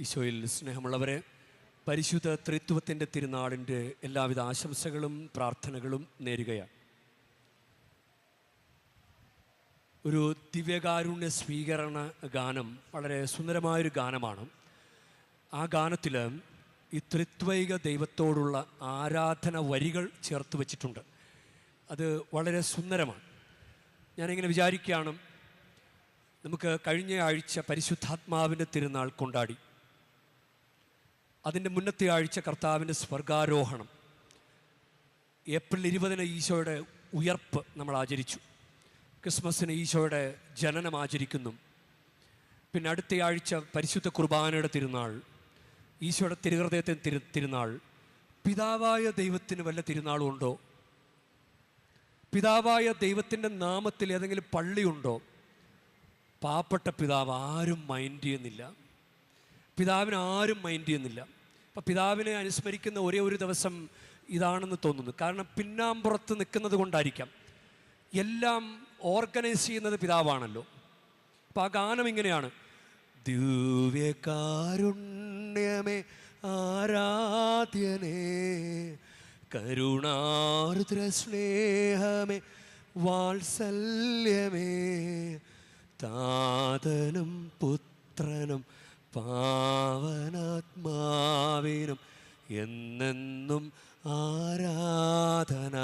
ഈശോയിൽ സ്നേഹമുള്ളവരെ പരിശുദ്ധ ത്രിത്വത്തിന്റെ തിരുനാളിന്റെ എല്ലാവിധ ആശംസകളും പ്രാർത്ഥനകളും നേരുകയാണ്. ഒരു ദിവ്യകാരുണ്യ സ്വീകരണ ഗാനം വളരെ സുന്ദരമായൊരു ഗാനമാണ്. ആ ഗാനത്തിൽ ഈ ത്രിത്വൈക ദൈവത്തോടുള്ള ആരാധന വരികൾ ചേർത്ത് വച്ചിട്ടുണ്ട്. അത് വളരെ സുന്ദരമാണ്. ഞാനിങ്ങനെ വിചാരിക്കുകയാണ് നമുക്ക് കഴിഞ്ഞ ആഴ്ച പരിശുദ്ധാത്മാവിന്റെ തിരുനാൾ കൊണ്ടാടി. അതിന്റെ മുന്നത്തെ ആഴ്ച കർത്താവിന്റെ സ്വർഗാരോഹണം. ഏപ്രിൽ ഇരുപതിന് ഈശോയുടെ ഉയർപ്പ് നമ്മൾ ആചരിച്ചു. ക്രിസ്മസിന് ഈശോയുടെ ജനനം ആചരിക്കുന്നു. പിന്നെ അടുത്ത ആഴ്ച പരിശുദ്ധ കുർബാനയുടെ തിരുനാൾ ഈശോയുടെ തിരുഹൃദയത്തെ തിരു തിരുനാൾ. പിതാവായ ദൈവത്തിന് വല്ല തിരുനാളും ഉണ്ടോ പിതാവായ ദൈവത്തിന്റെ നാമത്തിൽ ഏതെങ്കിലും പള്ളിയുണ്ടോ? പാവപ്പെട്ട പിതാവ് ആരും മൈൻഡ് ചെയ്യുന്നില്ല. പിതാവിനെ ആരും മൈൻഡ് ചെയ്യുന്നില്ല. അപ്പം പിതാവിനെ അനുസ്മരിക്കുന്ന ഒരേ ഒരു ദിവസം ഇതാണെന്ന് തോന്നുന്നു. കാരണം പിന്നാമ്പുറത്ത് നിൽക്കുന്നത് കൊണ്ടായിരിക്കാം. എല്ലാം ഓർഗനൈസ് ചെയ്യുന്നത് പിതാവാണല്ലോ. അപ്പം ആ ഗാനം ഇങ്ങനെയാണ്. ദിവ്യകാരുണ്യമേ ആരാധ്യനേ കരുണാർദ്ര സ്നേഹമേ വാത്സല്യമേ താതനും പുത്രനും പാവനാത്മാവിനും എന്നെന്നും ആരാധന.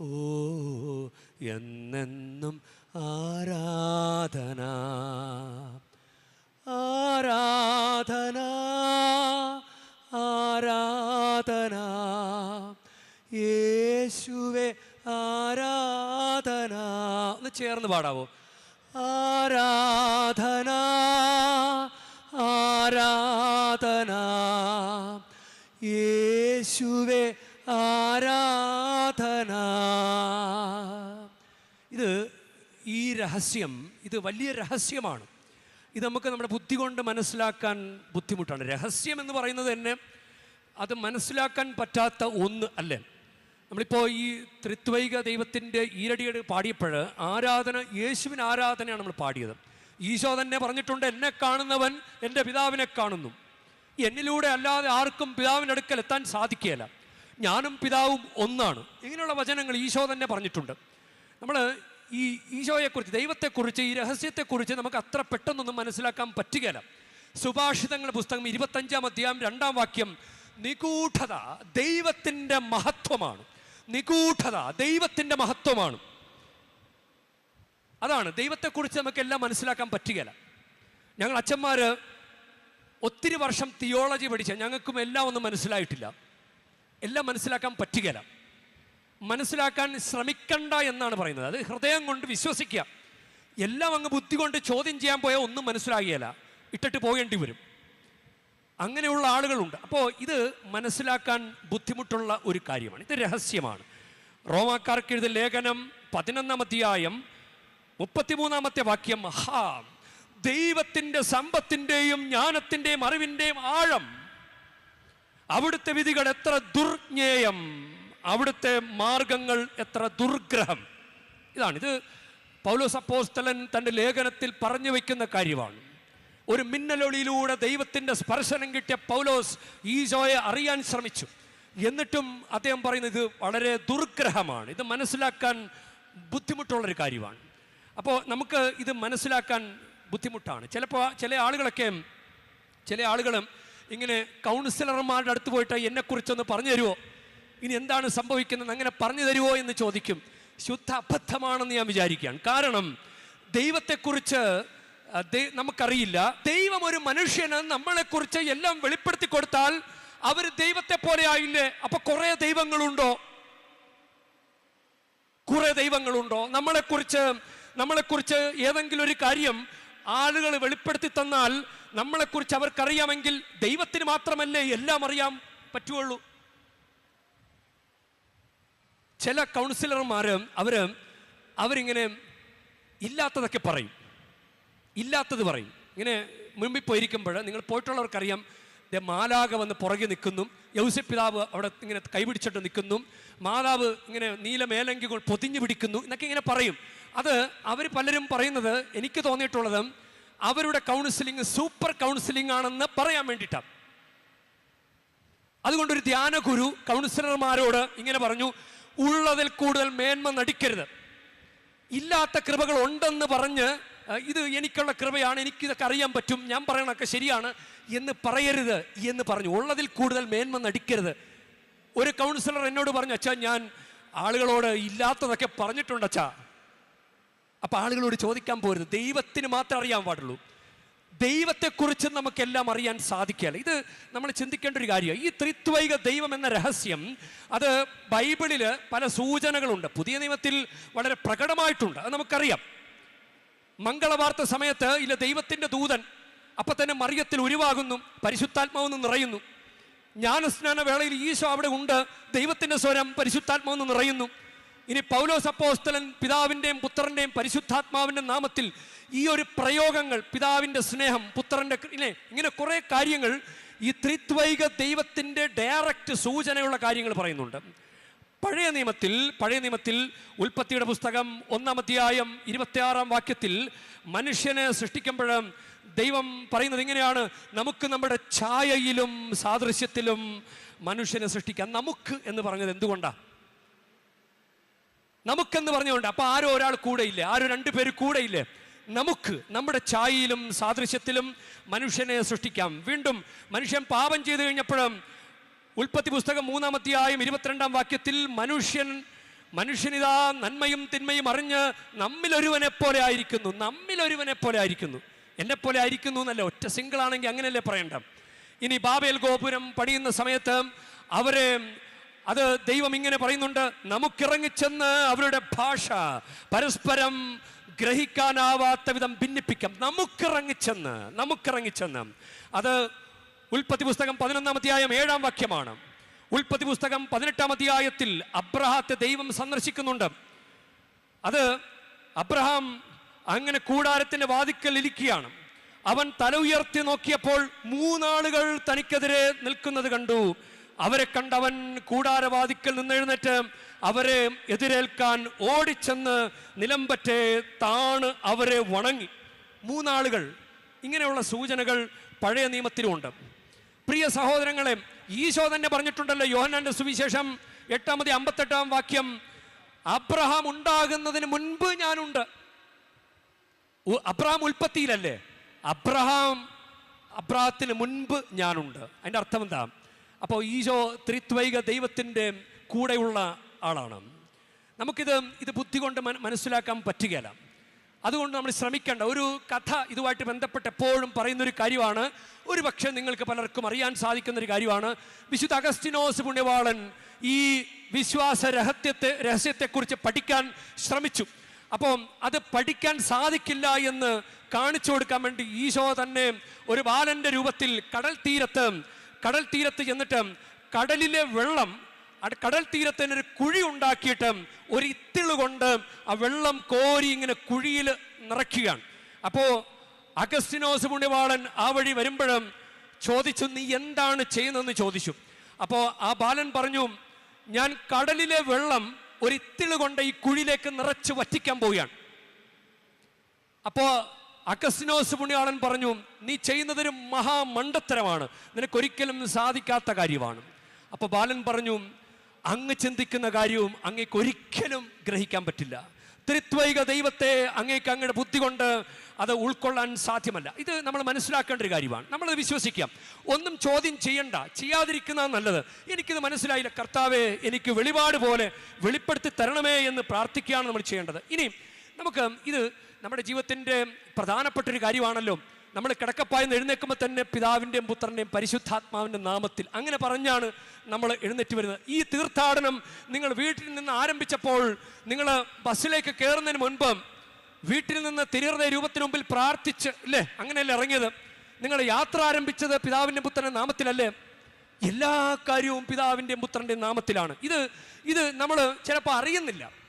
ഓ എന്നെന്നും ആരാധന. ആരാധന ആരാധന. യേശുവെ ആരാധന. ഒന്ന് ചേർന്ന് പാടാവോ. ആരാധന. യേശുവെ ആരാധന. ഇത് ഈ രഹസ്യം ഇത് വലിയ രഹസ്യമാണ്. ഇത് നമുക്ക് നമ്മുടെ ബുദ്ധി കൊണ്ട് മനസ്സിലാക്കാൻ ബുദ്ധിമുട്ടാണ്. രഹസ്യം എന്ന് പറയുന്നത് തന്നെ അത് മനസ്സിലാക്കാൻ പറ്റാത്ത ഒന്ന് അല്ലേ? നമ്മളിപ്പോൾ ഈ ത്രിത്വൈക ദൈവത്തിന്റെ ഈരടിയുടെ പാടിയപ്പോൾ ആരാധന യേശുവിന് ആരാധനയാണ് നമ്മൾ പാടിയത്. ഈശോ തന്നെ പറഞ്ഞിട്ടുണ്ട് എന്നെ കാണുന്നവൻ എന്റെ പിതാവിനെ കാണുന്നു. എന്നിലൂടെ അല്ലാതെ ആർക്കും പിതാവിന്റെ അടുക്കൽ എത്താൻ സാധിക്കുകയില്ല. ഞാനും പിതാവും ഒന്നാണ്. ഇങ്ങനെയുള്ള വചനങ്ങൾ ഈശോ തന്നെ പറഞ്ഞിട്ടുണ്ട്. നമ്മൾ ഈ ഈശോയെക്കുറിച്ച് ദൈവത്തെക്കുറിച്ച് ഈ രഹസ്യത്തെക്കുറിച്ച് നമുക്ക് അത്ര പെട്ടെന്നൊന്നും മനസ്സിലാക്കാൻ പറ്റുകയില്ല. സുഭാഷിതങ്ങളുടെ പുസ്തകം ഇരുപത്തഞ്ചാം അധ്യായം രണ്ടാം വാക്യം നിഗൂഢത ദൈവത്തിന്റെ മഹത്വമാണ്. നിഗൂഢത ദൈവത്തിന്റെ മഹത്വമാണ്. അതാണ്. ദൈവത്തെക്കുറിച്ച് നമുക്കെല്ലാം മനസ്സിലാക്കാൻ പറ്റുകയില്ല. ഞങ്ങൾ അച്ഛന്മാർ ഒത്തിരി വർഷം തിയോളജി പഠിച്ച ഞങ്ങൾക്കും എല്ലാം ഒന്നും മനസ്സിലായിട്ടില്ല. എല്ലാം മനസ്സിലാക്കാൻ പറ്റുകയില്ല മനസ്സിലാക്കാൻ ശ്രമിക്കണ്ട എന്നാണ് പറയുന്നത്. അത് ഹൃദയം കൊണ്ട് വിശ്വസിക്കുക. എല്ലാം അങ്ങ് ബുദ്ധി കൊണ്ട് ചോദ്യം ചെയ്യാൻ പോയാൽ ഒന്നും മനസ്സിലാകുകയില്ല ഇട്ടിട്ട് പോകേണ്ടി വരും. അങ്ങനെയുള്ള ആളുകളുണ്ട്. അപ്പോൾ ഇത് മനസ്സിലാക്കാൻ ബുദ്ധിമുട്ടുള്ള ഒരു കാര്യമാണ്. ഇത് രഹസ്യമാണ്. റോമാക്കാർക്ക് എഴുതിയ ലേഖനം പതിനൊന്നാം അധ്യായം മുപ്പത്തിമൂന്നാമത്തെ വാക്യം ഹാ ദൈവത്തിന്റെ സമ്പത്തിന്റെയും ജ്ഞാനത്തിന്റെയും അറിവിന്റെയും ആഴം അവിടുത്തെ വിധികൾ എത്ര ദുർജ്ഞേയം അവിടുത്തെ മാർഗങ്ങൾ എത്ര ദുർഗ്രഹം. ഇതാണ്. ഇത് പൗലോസ് അപ്പോസ്തലൻ തന്റെ ലേഖനത്തിൽ പറഞ്ഞു വയ്ക്കുന്ന കാര്യമാണ്. ഒരു മിന്നലൊളിയിലൂടെ ദൈവത്തിന്റെ സ്പർശനം കിട്ടിയ പൗലോസ് ഈശോയെ അറിയാൻ ശ്രമിച്ചു. എന്നിട്ടും അദ്ദേഹം പറയുന്നത് ഇത് വളരെ ദുർഗ്രഹമാണ്. ഇത് മനസ്സിലാക്കാൻ ബുദ്ധിമുട്ടുള്ളൊരു കാര്യമാണ്. അപ്പോൾ നമുക്ക് ഇത് മനസ്സിലാക്കാൻ ബുദ്ധിമുട്ടാണ്. ചിലപ്പോൾ ചില ആളുകളൊക്കെ ചില ആളുകളും ഇങ്ങനെ കൗൺസിലർമാരുടെ അടുത്ത് പോയിട്ട് എന്നെക്കുറിച്ചൊന്ന് പറഞ്ഞു തരുമോ ഇനി എന്താണ് സംഭവിക്കുന്നത് അങ്ങനെ പറഞ്ഞു തരുമോ എന്ന് ചോദിക്കും. ശുദ്ധ അബദ്ധമാണെന്ന് ഞാൻ വിചാരിക്കുകയാണ്. കാരണം ദൈവത്തെക്കുറിച്ച് നമുക്കറിയില്ല. ദൈവം ഒരു മനുഷ്യന് നമ്മളെക്കുറിച്ച് എല്ലാം വെളിപ്പെടുത്തി കൊടുത്താൽ അവർ ദൈവത്തെ പോലെ ആയില്ലേ? അപ്പൊ കുറെ ദൈവങ്ങളുണ്ടോ? കുറെ ദൈവങ്ങളുണ്ടോ? നമ്മളെക്കുറിച്ച് നമ്മളെക്കുറിച്ച് ഏതെങ്കിലും ഒരു കാര്യം ആളുകൾ വെളിപ്പെടുത്തി തന്നാൽ നമ്മളെക്കുറിച്ച് അവർക്കറിയാമെങ്കിൽ ദൈവത്തിന് മാത്രമല്ലേ എല്ലാം അറിയാൻ പറ്റുള്ളൂ. ചില കൗൺസിലർമാർ അവർ അവരിങ്ങനെ ഇല്ലാത്തതൊക്കെ പറയും. ഇല്ലാത്തത് പറയും. ഇങ്ങനെ മുമ്പിൽ പോയിരിക്കുമ്പോൾ നിങ്ങൾ പോയിട്ടുള്ളവർക്കറിയാം മാലാക വന്ന് പുറകെ നിൽക്കുന്നു യൗസഫ് പിതാവ് അവിടെ ഇങ്ങനെ കൈപിടിച്ചിട്ട് നിൽക്കുന്നു മാതാവ് ഇങ്ങനെ നീല മേലങ്കികൾ കൊണ്ട് പൊതിഞ്ഞു പിടിക്കുന്നു എന്നൊക്കെ ഇങ്ങനെ പറയും. അത് അവർ പലരും പറയുന്നത് എനിക്ക് തോന്നിയിട്ടുള്ളത് അവരുടെ കൗൺസിലിംഗ് സൂപ്പർ കൗൺസിലിംഗ് ആണെന്ന് പറയാൻ വേണ്ടിയിട്ടാണ്. അതുകൊണ്ട് ഒരു ധ്യാന ഗുരു കൗൺസിലർമാരോട് ഇങ്ങനെ പറഞ്ഞു ഉള്ളതിൽ കൂടുതൽ മേന്മ നടിക്കരുത്. ഇല്ലാത്ത കൃപകൾ ഉണ്ടെന്ന് പറഞ്ഞ് ഇത് എനിക്കുള്ള കൃപയാണ് എനിക്കിതൊക്കെ അറിയാൻ പറ്റും ഞാൻ പറയണൊക്കെ ശരിയാണ് എന്ന് പറയരുത് എന്ന് പറഞ്ഞു. ഉള്ളതിൽ കൂടുതൽ മേന്മ നടിക്കരുത്. ഒരു കൗൺസിലർ എന്നോട് പറഞ്ഞു അച്ഛാ ഞാൻ ആളുകളോട് ഇല്ലാത്തതൊക്കെ പറഞ്ഞിട്ടുണ്ട് അച്ഛാ. അപ്പൊ ആളുകളോട് ചോദിക്കാൻ പോരുത്. ദൈവത്തിന് മാത്രം അറിയാൻ പാടുള്ളൂ. ദൈവത്തെക്കുറിച്ച് നമുക്കെല്ലാം അറിയാൻ സാധിക്കുകയില്ല. ഇത് നമ്മൾ ചിന്തിക്കേണ്ട ഒരു കാര്യമാണ് ഈ ത്രിത്വൈക ദൈവം എന്ന രഹസ്യം അത് ബൈബിളിൽ പല സൂചനകളുണ്ട്. പുതിയ നിയമത്തിൽ വളരെ പ്രകടമായിട്ടുണ്ട്. അത് നമുക്കറിയാം. മംഗളവാർത്ത സമയത്ത് ഇല്ല ദൈവത്തിന്റെ ദൂതൻ അപ്പം തന്നെ മറിയത്തിൽ ഉരുവാകുന്നു പരിശുദ്ധാത്മാവെന്ന് നിറയുന്നു. ജ്ഞാനസ്നാന വേളയിൽ ഈശോ അവിടെ ഉണ്ട് ദൈവത്തിന്റെ സ്വരം പരിശുദ്ധാത്മാവെന്ന് നിറയുന്നു. ഇനി പൗലോസ് അപ്പോസ്തലൻ പിതാവിന്റെയും പുത്രന്റെയും പരിശുദ്ധാത്മാവിന്റെ നാമത്തിൽ ഈ ഒരു പ്രയോഗങ്ങൾ പിതാവിന്റെ സ്നേഹം പുത്രന്റെ ഇല്ലേ ഇങ്ങനെ കുറേ കാര്യങ്ങൾ ഈ ത്രിത്വൈക ദൈവത്തിന്റെ ഡയറക്റ്റ് സൂചനയുള്ള കാര്യങ്ങൾ പറയുന്നുണ്ട്. പഴയ നിയമത്തിൽ പഴയ നിയമത്തിൽ ഉൽപ്പത്തിയുടെ പുസ്തകം ഒന്നാമധ്യായം ഇരുപത്തിയാറാം വാക്യത്തിൽ മനുഷ്യനെ സൃഷ്ടിക്കുമ്പോൾ ദൈവം പറയുന്നത് ഇങ്ങനെയാണ് നമുക്ക് നമ്മുടെ ഛായയിലും സാദൃശ്യത്തിലും മനുഷ്യനെ സൃഷ്ടിക്കാം. നമുക്ക് എന്ന് പറഞ്ഞത് എന്തുകൊണ്ടാണ് നമുക്കെന്ന് പറഞ്ഞുകൊണ്ട് അപ്പൊ ആരോ ഒരാൾ കൂടെയില്ലേ? ആരോ പേര് കൂടെയില്ലേ? നമുക്ക് നമ്മുടെ ചായയിലും സാദൃശ്യത്തിലും മനുഷ്യനെ സൃഷ്ടിക്കാം. വീണ്ടും മനുഷ്യൻ പാപം ചെയ്തു കഴിഞ്ഞപ്പോഴും ഉൽപ്പത്തി പുസ്തകം മൂന്നാമത്തെയായും ഇരുപത്തിരണ്ടാം വാക്യത്തിൽ മനുഷ്യൻ മനുഷ്യനിതാ നന്മയും തിന്മയും അറിഞ്ഞ് നമ്മിലൊരുവനെ പോലെ ആയിരിക്കുന്നു. നമ്മിലൊരുവനെ പോലെ ആയിരിക്കുന്നു. എന്നെ പോലെ ആയിരിക്കുന്നു എന്നല്ല ഒറ്റ സിംഗിൾ ആണെങ്കിൽ അങ്ങനെയല്ലേ പറയണ്ട ഇനി ബാബേൽ ഗോപുരം പണിയുന്ന സമയത്ത് അവരെ അത് ദൈവം ഇങ്ങനെ പറയുന്നുണ്ട് നമുക്കിറങ്ങിച്ചെന്ന് അവരുടെ ഭാഷ പരസ്പരം ഗ്രഹിക്കാനാവാത്ത വിധം ഭിന്നിപ്പിക്കാം. നമുക്കിറങ്ങിച്ചെന്ന് നമുക്കിറങ്ങിച്ചെന്ന്. അത് ഉൽപ്പത്തി പുസ്തകം പതിനൊന്നാം അധ്യായം ഏഴാം വാക്യമാണ്. ഉൽപ്പത്തി പുസ്തകം പതിനെട്ടാം അധ്യായത്തിൽ അബ്രഹാത്തെ ദൈവം സന്ദർശിക്കുന്നുണ്ട്. അത് അബ്രഹാം അങ്ങനെ കൂടാരത്തിന്റെ വാതിക്കൽ ഇരിക്കുകയാണ്. അവൻ തല ഉയർത്തി നോക്കിയപ്പോൾ മൂന്നാളുകൾ തനിക്കെതിരെ നിൽക്കുന്നത് കണ്ടു. അവരെ കണ്ടവൻ കൂടാരവാതിക്കൽ നിന്നെഴുന്നേറ്റ് അവരെ എതിരേൽക്കാൻ ഓടിച്ചെന്ന് നിലമ്പറ്റെ താണ് അവരെ വണങ്ങി. മൂന്നാളുകൾ ഇങ്ങനെയുള്ള സൂചനകൾ പഴയ നിയമത്തിലുമുണ്ട്. പ്രിയ സഹോദരങ്ങളെ ഈശോ തന്നെ പറഞ്ഞിട്ടുണ്ടല്ലോ യോഹനാന്റെ സുവിശേഷം എട്ടാമത് അമ്പത്തെട്ടാം വാക്യം അബ്രഹാം ഉണ്ടാകുന്നതിന് മുൻപ് ഞാനുണ്ട്. അബ്രഹാം ഉൽപ്പത്തിയിലല്ലേ? അബ്രഹാം അബ്രഹത്തിന് മുൻപ് ഞാനുണ്ട്. അതിന്റെ അർത്ഥം എന്താ? അപ്പോൾ ഈശോ ത്രിത്വൈക ദൈവത്തിന്റെ കൂടെയുള്ള ആളാണ്. നമുക്കിത് ഇത് ബുദ്ധി കൊണ്ട് മനസ്സിലാക്കാൻ പറ്റുകയില്ല അതുകൊണ്ട് നമ്മൾ ശ്രമിക്കേണ്ട. ഒരു കഥ ഇതുമായിട്ട് ബന്ധപ്പെട്ട് എപ്പോഴും പറയുന്നൊരു കാര്യമാണ്. ഒരു പക്ഷേ നിങ്ങൾക്ക് പലർക്കും അറിയാൻ സാധിക്കുന്നൊരു കാര്യമാണ്. വിശുദ്ധ അഗസ്റ്റിനോസ് പുണ്യവാളൻ ഈ വിശ്വാസ രഹസ്യത്തെ രഹസ്യത്തെക്കുറിച്ച് പഠിക്കാൻ ശ്രമിച്ചു. അപ്പോൾ അത് പഠിക്കാൻ സാധിക്കില്ല എന്ന് കാണിച്ചു കൊടുക്കാൻ വേണ്ടി ഈശോ തന്നെ ഒരു ബാലന്റെ രൂപത്തിൽ കടൽ തീരത്ത് കടൽ തീരത്ത് ചെന്നിട്ട് കടലിലെ വെള്ളം കടൽ തീരത്ത് തന്നെ ഒരു കുഴി ഉണ്ടാക്കിയിട്ട് ഒരു ഇത്തിൾ കൊണ്ട് ആ വെള്ളം കോരി ഇങ്ങനെ കുഴിയിൽ നിറയ്ക്കുകയാണ്. അപ്പോ അഗസ്റ്റിനോസ് പുണ്യവാളൻ ആ വഴി വരുമ്പോഴും ചോദിച്ചു നീ എന്താണ് ചെയ്യുന്നതെന്ന് ചോദിച്ചു? അപ്പോൾ ആ ബാലൻ പറഞ്ഞു ഞാൻ കടലിലെ വെള്ളം ഒരു ഇത്തിൾ കൊണ്ട് ഈ കുഴിയിലേക്ക് നിറച്ച് വറ്റിക്കാൻ പോവുകയാണ്. അപ്പോ അഗസ്റ്റിനോസ് പുണ്യാളൻ പറഞ്ഞു നീ ചെയ്യുന്നതൊരു മഹാമണ്ടത്തരമാണ് നിനക്കൊരിക്കലും സാധിക്കാത്ത കാര്യമാണ്. അപ്പൊ ബാലൻ പറഞ്ഞു അങ്ങ് ചിന്തിക്കുന്ന കാര്യവും അങ്ങേക്ക് ഒരിക്കലും ഗ്രഹിക്കാൻ പറ്റില്ല. ത്രിത്വൈക ദൈവത്തെ അങ്ങേക്ക് അങ്ങയുടെ ബുദ്ധി കൊണ്ട് അത് ഉൾക്കൊള്ളാൻ സാധ്യമല്ല. ഇത് നമ്മൾ മനസ്സിലാക്കേണ്ട ഒരു കാര്യമാണ്. നമ്മളത് വിശ്വസിക്കാം. ഒന്നും ചോദ്യം ചെയ്യണ്ട. ചെയ്യാതിരിക്കുന്ന നല്ലത്. എനിക്കിത് മനസ്സിലായില്ല. കർത്താവെ എനിക്ക് വെളിപാട് പോലെ വെളിപ്പെടുത്തി തരണമേ എന്ന് പ്രാർത്ഥിക്കുകയാണ് നമ്മൾ ചെയ്യേണ്ടത്. ഇനി നമുക്ക് ഇത് നമ്മുടെ ജീവിതത്തിന്റെ പ്രധാനപ്പെട്ട ഒരു കാര്യമാണല്ലോ. നമ്മൾ കിടക്കപ്പായെന്ന് എഴുന്നേൽക്കുമ്പോൾ തന്നെ പിതാവിന്റെയും പുത്രന്റെയും പരിശുദ്ധാത്മാവിന്റെ നാമത്തിൽ അങ്ങനെ പറഞ്ഞാണ് നമ്മൾ എഴുന്നേറ്റ് വരുന്നത്. ഈ തീർത്ഥാടനം നിങ്ങൾ വീട്ടിൽ നിന്ന് ആരംഭിച്ചപ്പോൾ നിങ്ങൾ ബസ്സിലേക്ക് കയറുന്നതിന് മുൻപ് വീട്ടിൽ നിന്ന് തിരിറുന്ന രൂപത്തിന് മുമ്പിൽ പ്രാർത്ഥിച്ച് അല്ലേ? അങ്ങനെയല്ലേ ഇറങ്ങിയത്? നിങ്ങൾ യാത്ര ആരംഭിച്ചത് പിതാവിന്റെ പുത്രന്റെ നാമത്തിലല്ലേ? എല്ലാ കാര്യവും പിതാവിന്റെയും പുത്രന്റെയും നാമത്തിലാണ്. ഇത് ഇത് നമ്മൾ ചിലപ്പോൾ അറിയുന്നില്ല.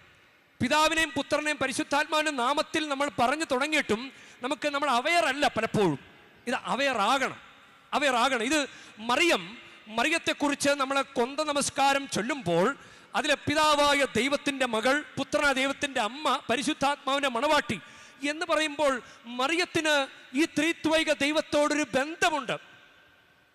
പിതാവിനെയും പുത്രനെയും പരിശുദ്ധാത്മാവിന്റെ നാമത്തിൽ നമ്മൾ പറഞ്ഞു തുടങ്ങിയിട്ടും നമുക്ക് നമ്മൾ അവയർ അല്ല പലപ്പോഴും. ഇത് അവയർ ആകണം. ആകണം. ഇത് മറിയം മറിയത്തെക്കുറിച്ച് നമ്മൾ കൊന്ത നമസ്കാരം ചൊല്ലുമ്പോൾ അതിലെ പിതാവായ ദൈവത്തിന്റെ മകൾ പുത്രന ദൈവത്തിന്റെ അമ്മ പരിശുദ്ധാത്മാവിന്റെ മണവാട്ടി എന്ന് പറയുമ്പോൾ മറിയത്തിന് ഈ ത്രിത്വൈക ദൈവത്തോടൊരു ബന്ധമുണ്ട്.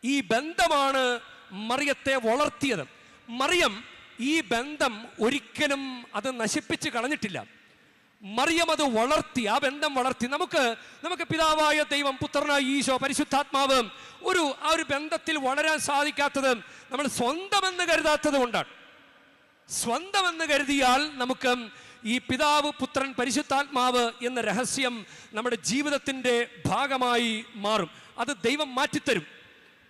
ഈ ബന്ധമാണ് മറിയത്തെ വളർത്തിയത്. മറിയം ഈ ബന്ധം ഒരിക്കലും അത് നശിപ്പിച്ച് കളഞ്ഞിട്ടില്ല. മറിയം അത് വളർത്തി ആ ബന്ധം വളർത്തി. നമുക്ക് നമുക്ക് പിതാവായ ദൈവം പുത്രനായ ഈശോ പരിശുദ്ധാത്മാവ് ഒരു ആ ഒരു ബന്ധത്തിൽ വളരാൻ സാധിക്കാത്തത് നമ്മൾ സ്വന്തമെന്ന് കരുതാത്തത് കൊണ്ടാണ്. സ്വന്തമെന്ന് കരുതിയാൽ നമുക്ക് ഈ പിതാവ് പുത്രൻ പരിശുദ്ധാത്മാവ് എന്ന രഹസ്യം നമ്മുടെ ജീവിതത്തിന്റെ ഭാഗമായി മാറും. അത് ദൈവം മാറ്റിത്തരും.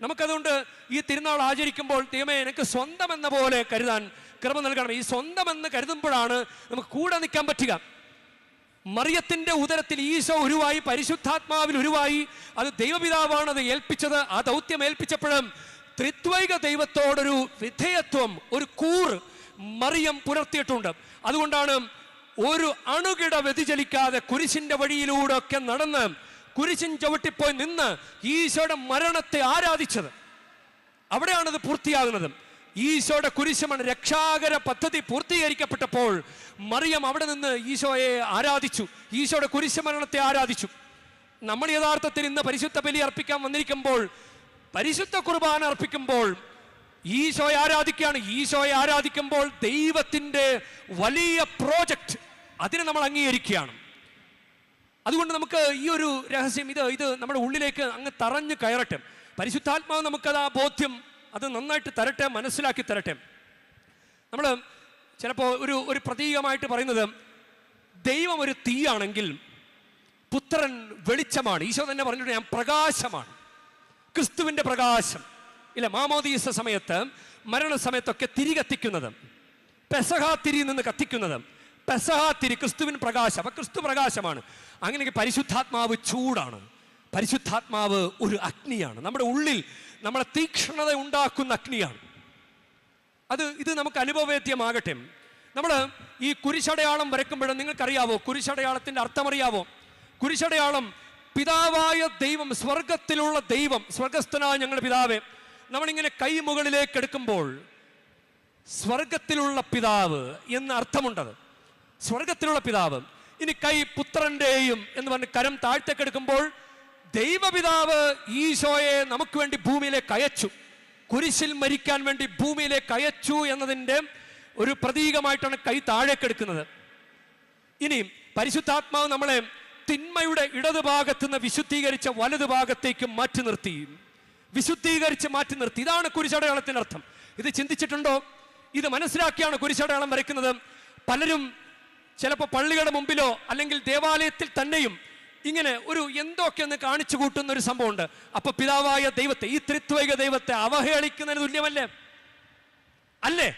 നമുക്കതുകൊണ്ട് ഈ തിരുനാൾ ആചരിക്കുമ്പോൾ ദൈവമേ എനിക്ക് സ്വന്തം എന്ന പോലെ കരുതാൻ കൃപ നൽകണം. ഈ സ്വന്തം എന്ന് കരുതുമ്പോഴാണ് നമുക്ക് കൂടെ നിൽക്കാൻ പറ്റുക. മറിയത്തിന്റെ ഉദരത്തിൽ ഈശോ ഉരുവായി പരിശുദ്ധാത്മാവിൽ ഉരുവായി അത് ദൈവപിതാവാണ് അത് ഏൽപ്പിച്ചത്. ആ ദൗത്യം ഏൽപ്പിച്ചപ്പോഴും ത്രിത്വൈക ദൈവത്തോടൊരു വിധേയത്വം ഒരു കൂറ് മറിയം പുലർത്തിയിട്ടുണ്ട്. അതുകൊണ്ടാണ് ഒരു അണുകിട വ്യതിചലിക്കാതെ കുരിശിന്റെ വഴിയിലൂടെ ഒക്കെ നടന്ന് കുരിശിൻ ചവിട്ടിപ്പോയി നിന്ന് ഈശോയുടെ മരണത്തെ ആരാധിച്ചത്. അവിടെയാണ് അത് പൂർത്തിയാകുന്നത്. ഈശോയുടെ കുരിശമാണ് രക്ഷാകര പദ്ധതി പൂർത്തീകരിക്കപ്പെട്ടപ്പോൾ മറിയം അവിടെ നിന്ന് ഈശോയെ ആരാധിച്ചു. ഈശോയുടെ കുരിശമരണത്തെ ആരാധിച്ചു. നമ്മൾ യഥാർത്ഥത്തിൽ ഇന്ന് പരിശുദ്ധ ബലി അർപ്പിക്കാൻ വന്നിരിക്കുമ്പോൾ പരിശുദ്ധ കുർബാന അർപ്പിക്കുമ്പോൾ ഈശോയെ ആരാധിക്കുകയാണ്. ഈശോയെ ആരാധിക്കുമ്പോൾ ദൈവത്തിന്റെ വലിയ പ്രോജക്റ്റ് അതിനെ നമ്മൾ അംഗീകരിക്കുകയാണ്. അതുകൊണ്ട് നമുക്ക് ഈ ഒരു രഹസ്യം ഇത് ഇത് നമ്മുടെ ഉള്ളിലേക്ക് അങ്ങ് തറഞ്ഞു കയറട്ടെ. പരിശുദ്ധാത്മാവ് നമുക്കത് ആ ബോധ്യം. അത് നന്നായിട്ട് തരട്ടെ മനസ്സിലാക്കി തരട്ടെ. നമ്മൾ ചിലപ്പോൾ ഒരു ഒരു പ്രതീകമായിട്ട് പറയുന്നത് ദൈവം ഒരു തീയാണെങ്കിൽ പുത്രൻ വെളിച്ചമാണ്. ഈശോ തന്നെ പറഞ്ഞിട്ട് ഞാൻ പ്രകാശമാണ്. ക്രിസ്തുവിന്റെ പ്രകാശം. ഇല്ല മാമോദീസ സമയത്ത് മരണസമയത്തൊക്കെ തിരി കത്തിക്കുന്നത് പെസഹാ തിരി നിന്ന് കത്തിക്കുന്നത്. പെസഹാ തിരി ക്രിസ്തുവിൻ പ്രകാശം. അപ്പൊ ക്രിസ്തു പ്രകാശമാണ്. അങ്ങനെയൊക്കെ പരിശുദ്ധാത്മാവ് ചൂടാണ്. പരിശുദ്ധാത്മാവ് ഒരു അഗ്നിയാണ്. നമ്മുടെ ഉള്ളിൽ നമ്മളെ തീക്ഷ്ണത ഉണ്ടാക്കുന്ന അഗ്നിയാണ്. അത് ഇത് നമുക്ക് അനുഭവവേദ്യമാകട്ടെ. നമ്മൾ ഈ കുരിശടയാളം വരക്കുമ്പോഴും നിങ്ങൾക്കറിയാവോ? കുരിശടയാളത്തിന്റെ അർത്ഥമറിയാവോ? കുരിശടയാളം പിതാവായ ദൈവം സ്വർഗത്തിലുള്ള ദൈവം സ്വർഗസ്ഥനായ ഞങ്ങളുടെ പിതാവേ നമ്മളിങ്ങനെ കൈ മുകളിലേക്ക് എടുക്കുമ്പോൾ സ്വർഗത്തിലുള്ള പിതാവ് എന്ന് അർത്ഥമുണ്ടത്. സ്വർഗത്തിലുള്ള പിതാവ്. ഇനി കൈ പുത്രന്റെയും എന്ന് പറഞ്ഞ് കരം താഴ്ത്തേക്കെടുക്കുമ്പോൾ ദൈവപിതാവ് ഈശോയെ നമുക്ക് വേണ്ടി ഭൂമിയിലേക്ക് അയച്ചു. കുരിശിൽ മരിക്കാൻ വേണ്ടി ഭൂമിയിലേക്ക് അയച്ചു എന്നതിന്റെ ഒരു പ്രതീകമായിട്ടാണ് കൈ താഴേക്കെടുക്കുന്നത്. ഇനി പരിശുദ്ധാത്മാവ് നമ്മളെ തിന്മയുടെ ഇടതുഭാഗത്ത് നിന്ന് വിശുദ്ധീകരിച്ച വലതുഭാഗത്തേക്ക് മാറ്റി നിർത്തി. വിശുദ്ധീകരിച്ച് മാറ്റി നിർത്തി. ഇതാണ് കുരിശടയാളത്തിന്റെ അർത്ഥം ഇത് ചിന്തിച്ചിട്ടുണ്ടോ? ഇത് മനസ്സിലാക്കിയാണ് കുരിശടയാളം വരയ്ക്കുന്നത്. പലരും ചിലപ്പോൾ പള്ളികളുടെ മുമ്പിലോ അല്ലെങ്കിൽ ദേവാലയത്തിൽ തന്നെയും ഇങ്ങനെ ഒരു എന്തൊക്കെ ഒന്ന് കാണിച്ചു കൂട്ടുന്ന ഒരു സംഭവമുണ്ട്. അപ്പൊ പിതാവായ ദൈവത്തെ ഈ ത്രിത്വൈക ദൈവത്തെ അവഹേളിക്കുന്നതിന് തുല്യമല്ലേ? അല്ലേ?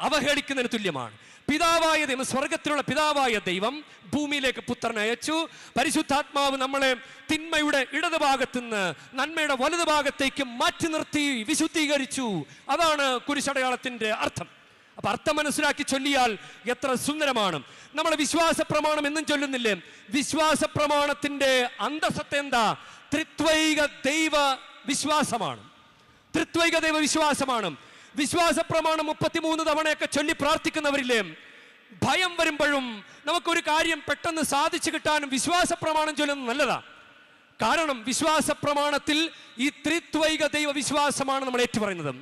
അവഹേളിക്കുന്നതിന് തുല്യമാണ്. പിതാവായ ദൈവം സ്വർഗത്തിലുള്ള പിതാവായ ദൈവം ഭൂമിയിലേക്ക് പുത്രനെ അയച്ചു. പരിശുദ്ധാത്മാവ് നമ്മളെ തിന്മയുടെ ഇടതുഭാഗത്തു നിന്ന് നന്മയുടെ വലതുഭാഗത്തേക്ക് മാറ്റി നിർത്തി വിശുദ്ധീകരിച്ചു. അതാണ് കുരിശടയാളത്തിന്റെ അർത്ഥം. അപ്പൊ അർത്ഥം മനസ്സിലാക്കി ചൊല്ലിയാൽ എത്ര സുന്ദരമാണ്. നമ്മൾ വിശ്വാസ പ്രമാണം എന്നും ചൊല്ലുന്നില്ലേ? വിശ്വാസ പ്രമാണത്തിന്റെ അന്തസത്തെ എന്താ? ത്രിത്വൈക ദൈവ വിശ്വാസമാണ്. ത്രിത്വൈക ദൈവ വിശ്വാസമാണ്. വിശ്വാസ പ്രമാണം മുപ്പത്തിമൂന്ന് തവണയൊക്കെ ചൊല്ലി പ്രാർത്ഥിക്കുന്നവരില്ലേ? ഭയം വരുമ്പോഴും നമുക്കൊരു കാര്യം പെട്ടെന്ന് സാധിച്ചു കിട്ടാനും വിശ്വാസ പ്രമാണം ചൊല്ലുന്നത് നല്ലതാ. കാരണം വിശ്വാസ പ്രമാണത്തിൽ ഈ ത്രിത്വൈക ദൈവ വിശ്വാസമാണ് നമ്മൾ ഏറ്റുപറയുന്നത്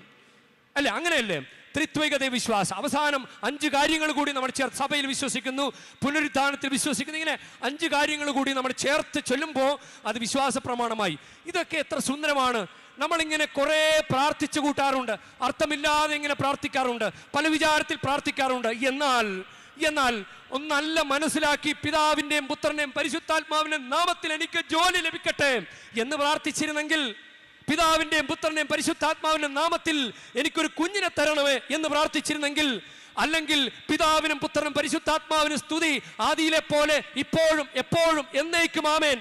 അല്ലേ? അങ്ങനെയല്ലേ? ത്രിത്വൈക ദൈവ വിശ്വാസം. അവസാനം അഞ്ച് കാര്യങ്ങൾ കൂടി നമ്മൾ ചേർത്ത് സഭയിൽ വിശ്വസിക്കുന്നു. പുനരുദ്ധാനത്തിൽ വിശ്വസിക്കുന്നു. ഇങ്ങനെ അഞ്ച് കാര്യങ്ങൾ കൂടി നമ്മൾ ചേർത്ത് ചൊല്ലുമ്പോൾ അത് വിശ്വാസ പ്രമാണമായി. ഇതൊക്കെ എത്ര സുന്ദരമാണ്. നമ്മളിങ്ങനെ കുറേ പ്രാർത്ഥിച്ചു കൂട്ടാറുണ്ട്. അർത്ഥമില്ലാതെ ഇങ്ങനെ പ്രാർത്ഥിക്കാറുണ്ട്. പല വിചാരത്തിൽ പ്രാർത്ഥിക്കാറുണ്ട്. എന്നാൽ എന്നാൽ ഒന്നല്ല മനസ്സിലാക്കി പിതാവിന്റെയും പുത്രന്റെയും പരിശുദ്ധാത്മാവിന്റെ നാമത്തിൽ എനിക്ക് ജോലി ലഭിക്കട്ടെ എന്ന് പ്രാർത്ഥിച്ചിരുന്നെങ്കിൽ പിതാവിന്റെയും പുത്രന്റെയും പരിശുദ്ധാത്മാവിന്റെയും നാമത്തിൽ എനിക്കൊരു കുഞ്ഞിനെ തരണമേ എന്ന് പ്രാർത്ഥിച്ചിരുന്നെങ്കിൽ അല്ലെങ്കിൽ പിതാവിനും പുത്രനും പരിശുദ്ധാത്മാവിനും സ്തുതി ആദിയിലെ പോലെ ഇപ്പോഴും എപ്പോഴും എന്നേക്കും ആമേൻ.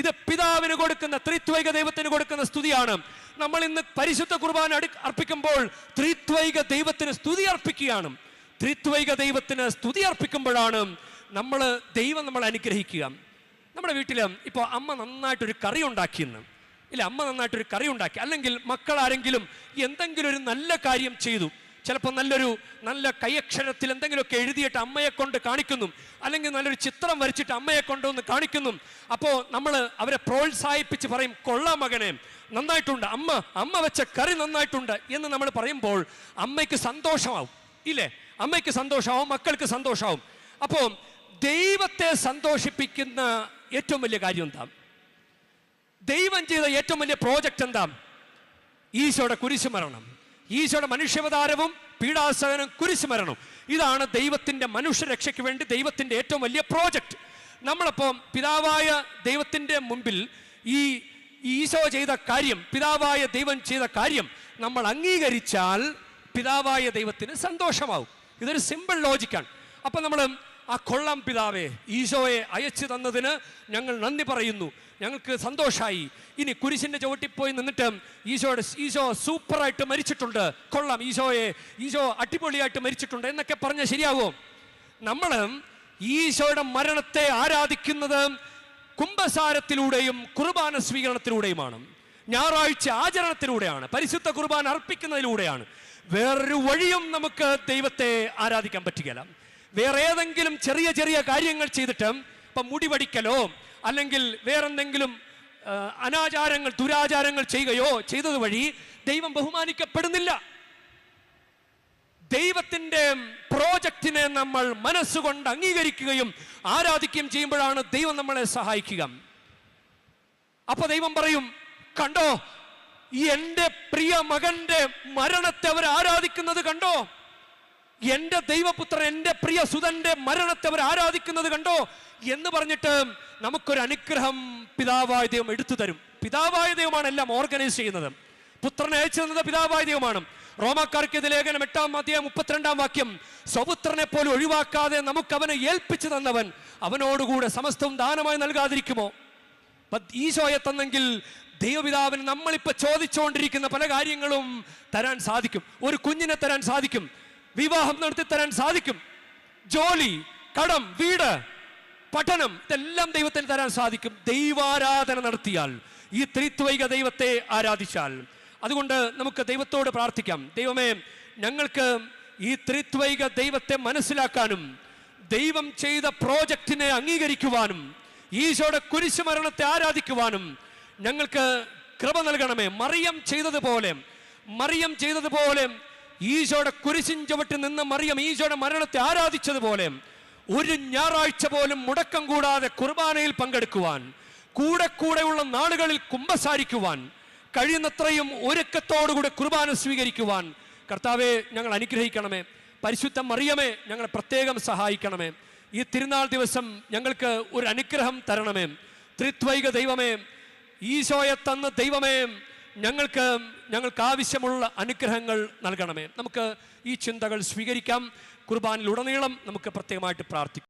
ഇത് പിതാവിന് കൊടുക്കുന്ന ത്രിത്വൈക ദൈവത്തിന് കൊടുക്കുന്ന സ്തുതിയാണ്. നമ്മൾ ഇന്ന് പരിശുദ്ധ കുർബാന അർപ്പിക്കുമ്പോൾ ത്രിത്വൈക ദൈവത്തിന് സ്തുതി അർപ്പിക്കുകയാണ്. ത്രിത്വൈക ദൈവത്തിന് സ്തുതി അർപ്പിക്കുമ്പോഴാണ് നമ്മൾ ദൈവം നമ്മൾ അനുഗ്രഹിക്കുക. നമ്മുടെ വീട്ടിൽ ഇപ്പോൾ അമ്മ നന്നായിട്ടൊരു കറി ഉണ്ടാക്കിയെന്ന്. ഇല്ല അമ്മ നന്നായിട്ടൊരു കറി ഉണ്ടാക്കി. അല്ലെങ്കിൽ മക്കൾ ആരെങ്കിലും എന്തെങ്കിലും ഒരു നല്ല കാര്യം ചെയ്തു. ചിലപ്പോൾ നല്ലൊരു നല്ല കൈയക്ഷരത്തിൽ എന്തെങ്കിലുമൊക്കെ എഴുതിയിട്ട് അമ്മയെ കൊണ്ട് കാണിക്കുന്നു. അല്ലെങ്കിൽ നല്ലൊരു ചിത്രം വരച്ചിട്ട് അമ്മയെ കൊണ്ടുവന്ന് കാണിക്കുന്നു. അപ്പോൾ നമ്മൾ അവരെ പ്രോത്സാഹിപ്പിച്ച് പറയും കൊള്ളാം മകനെ നന്നായിട്ടുണ്ട്. അമ്മ അമ്മ വെച്ച കറി നന്നായിട്ടുണ്ട്. എന്ന് നമ്മൾ പറയുമ്പോൾ അമ്മയ്ക്ക് സന്തോഷമാവും. ഇല്ലേ? അമ്മയ്ക്ക് സന്തോഷമാവും മക്കൾക്ക് സന്തോഷമാവും. അപ്പോൾ ദൈവത്തെ സന്തോഷിപ്പിക്കുന്ന ഏറ്റവും വലിയ കാര്യം എന്താ? ദൈവം ചെയ്ത ഏറ്റവും വലിയ പ്രോജക്റ്റ് എന്താ? ഈശോയുടെ കുരിശുമരണം. ഈശോയുടെ മനുഷ്യാവതാരവും പീഡാസഹനം കുരിശുമരണം ഇതാണ് ദൈവത്തിന്റെ മനുഷ്യരക്ഷയ്ക്ക് വേണ്ടി ദൈവത്തിന്റെ ഏറ്റവും വലിയ പ്രോജക്റ്റ്. നമ്മളപ്പോൾ പിതാവായ ദൈവത്തിന്റെ മുമ്പിൽ ഈ ഈശോ ചെയ്ത കാര്യം പിതാവായ ദൈവം ചെയ്ത കാര്യം നമ്മൾ അംഗീകരിച്ചാൽ പിതാവായ ദൈവത്തിന് സന്തോഷമാവും. ഇതൊരു സിമ്പിൾ ലോജിക്കാണ്. അപ്പം നമ്മൾ ആ കൊള്ളാം പിതാവേ ഈശോയെ അയച്ചു തന്നതിന് ഞങ്ങൾ നന്ദി പറയുന്നു. ഞങ്ങൾക്ക് സന്തോഷമായി ഇനി കുരിശിന്റെ ചുവട്ടിപ്പോയി നിന്നിട്ട് ഈശോയുടെ ഈശോ സൂപ്പറായിട്ട് മരിച്ചിട്ടുണ്ട്. കൊള്ളാം ഈശോയെ ഈശോ അടിപൊളിയായിട്ട് മരിച്ചിട്ടുണ്ട് എന്നൊക്കെ പറഞ്ഞാൽ ശരിയാവോ നമ്മൾ ഈശോയുടെ മരണത്തെ ആരാധിക്കുന്നത് കുംഭസാരത്തിലൂടെയും കുർബാന സ്വീകരണത്തിലൂടെയുമാണ്. ഞായറാഴ്ച ആചരണത്തിലൂടെയാണ് പരിശുദ്ധ കുർബാന അർപ്പിക്കുന്നതിലൂടെയാണ്. വേറൊരു വഴിയും നമുക്ക് ദൈവത്തെ ആരാധിക്കാൻ പറ്റുകയില്ല. വേറെ ഏതെങ്കിലും ചെറിയ ചെറിയ കാര്യങ്ങൾ ചെയ്തിട്ട് ഇപ്പം മുടിപടിക്കലോ അല്ലെങ്കിൽ വേറെന്തെങ്കിലും അനാചാരങ്ങൾ ദുരാചാരങ്ങൾ ചെയ്യുകയോ ചെയ്തത് വഴി ദൈവം ബഹുമാനിക്കപ്പെടുന്നില്ല. ദൈവത്തിന്റെ പ്രോജക്റ്റിനെ നമ്മൾ മനസ്സുകൊണ്ട് അംഗീകരിക്കുകയും ആരാധിക്കുകയും ചെയ്യുമ്പോഴാണ് ദൈവം നമ്മളെ സഹായിക്കുക. അപ്പൊ ദൈവം പറയും കണ്ടോ ഈ എന്റെ പ്രിയ മകന്റെ മരണത്തെ അവർ ആരാധിക്കുന്നത് കണ്ടോ? എന്റെ ദൈവപുത്രൻ എന്റെ പ്രിയ സുതന്റെ മരണത്തെ അവർ ആരാധിക്കുന്നത് കണ്ടോ? എന്ന് പറഞ്ഞിട്ട് നമുക്കൊരു അനുഗ്രഹം പിതാവായ ദൈവം എടുത്തു തരും. പിതാവായ ദൈവമാണ് എല്ലാം ഓർഗനൈസ് ചെയ്യുന്നത്. പുത്രനെ അയച്ചു തന്നത് പിതാവായ ദൈവമാണ്. റോമാക്കാർക്ക് ഇത് ലേഖനം എട്ടാം അധ്യായം മുപ്പത്തിരണ്ടാം വാക്യം സ്വപുത്രനെ പോലെ ഒഴിവാക്കാതെ നമുക്ക് അവനെ ഏൽപ്പിച്ചു തന്നവൻ അവനോടുകൂടെ സമസ്തവും ദാനമായി നൽകാതിരിക്കുമോ? ഈശോയെ തന്നെങ്കിൽ ദൈവപിതാവിന് നമ്മളിപ്പോ ചോദിച്ചുകൊണ്ടിരിക്കുന്ന പല കാര്യങ്ങളും തരാൻ സാധിക്കും. ഒരു കുഞ്ഞിനെ തരാൻ സാധിക്കും. വിവാഹം നടത്തി തരാൻ സാധിക്കും. ജോലി കടം വീട് പഠനം ഇതെല്ലാം ദൈവത്തിന് തരാൻ സാധിക്കും. ദൈവാരാധന നടത്തിയാൽ ഈ ത്രിത്വൈക ദൈവത്തെ ആരാധിച്ചാൽ. അതുകൊണ്ട് നമുക്ക് ദൈവത്തോട് പ്രാർത്ഥിക്കാം. ദൈവമേ ഞങ്ങൾക്ക് ഈ ത്രിത്വൈക ദൈവത്തെ മനസ്സിലാക്കാനും ദൈവം ചെയ്ത പ്രോജക്റ്റിനെ അംഗീകരിക്കുവാനും ഈശോയുടെ കുരിശുമരണത്തെ ആരാധിക്കുവാനും ഞങ്ങൾക്ക് കൃപ നൽകണമേ. മറിയം ചെയ്തതുപോലെ മറിയം ചെയ്തതുപോലെ ഈശോയുടെ കുരിശിൻ ചുവട്ടിൽ നിന്ന് മറിയം ഈശോയുടെ മരണത്തെ ആരാധിച്ചതുപോലെ ഒരു ഞായറാഴ്ച പോലും മുടക്കം കൂടാതെ കുർബാനയിൽ പങ്കെടുക്കുവാൻ കൂടെ കൂടെയുള്ള നാളുകളിൽ കുമ്പസാരിക്കുവാൻ കഴിയുന്നത്രയും ഒരുക്കത്തോടുകൂടെ കുർബാന സ്വീകരിക്കുവാൻ കർത്താവെ ഞങ്ങൾ അനുഗ്രഹിക്കണമേ. പരിശുദ്ധ മറിയമേ ഞങ്ങളെ പ്രത്യേകം സഹായിക്കണമേ. ഈ തിരുനാൾ ദിവസം ഞങ്ങൾക്ക് ഒരു അനുഗ്രഹം തരണമേ. ത്രിത്വൈക ദൈവമേ ഈശോയെ തന്ന ദൈവമേ ഞങ്ങൾക്ക് ഞങ്ങൾക്ക് ആവശ്യമുള്ള അനുഗ്രഹങ്ങൾ നൽകണമേ. നമുക്ക് ഈ ചിന്തകൾ സ്വീകരിക്കാം. കുർബാനിലുടനീളം നമുക്ക് പ്രത്യേകമായിട്ട് പ്രാർത്ഥിക്കാം.